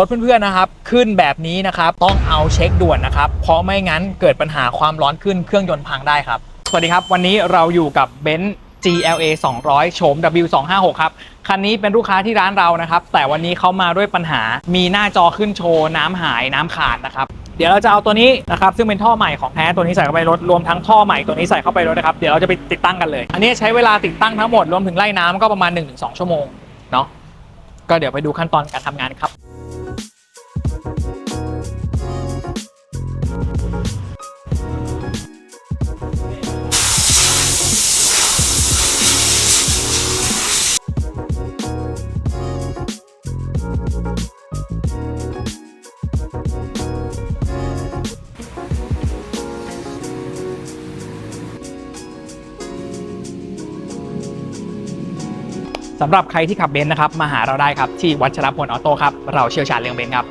รถเพื่อนๆนะครับ ขึ้นแบบนี้นะครับ ต้องเอาเช็คด่วนนะครับ เพราะไม่งั้นเกิดปัญหาความร้อนขึ้นเครื่องยนต์พังได้ครับ สวัสดีครับ วันนี้เราอยู่กับเบนซ์ GLA 200 โฉม W256 ครับ คันนี้เป็นลูกค้าที่ร้านเรานะครับ แต่วันนี้เขามาด้วยปัญหา มีหน้าจอขึ้นโชว์ น้ำหาย น้ำขาดนะครับ เดี๋ยวเราจะเอาตัวนี้นะครับ ซึ่งเป็นท่อใหม่ของแท้ตัวนี้ใส่เข้าไปรถ รวมทั้งท่อใหม่ตัวนี้ใส่เข้าไปรถนะครับ เดี๋ยวเราจะไปติดตั้งกันเลย อันนี้ใช้เวลาติดตั้งทั้งหมด รวมถึงไล่น้ำก็ประมาณ 1-2 ชั่วโมง เนาะ ก็เดี๋ยวไปดูขั้นตอนการทำงานครับ สำหรับใครที่ขับเบนซ์นะครับมาหาเราได้ครับที่วัชรพลออโต้ครับเราเชี่ยวชาญเรื่องเบนซ์ครับ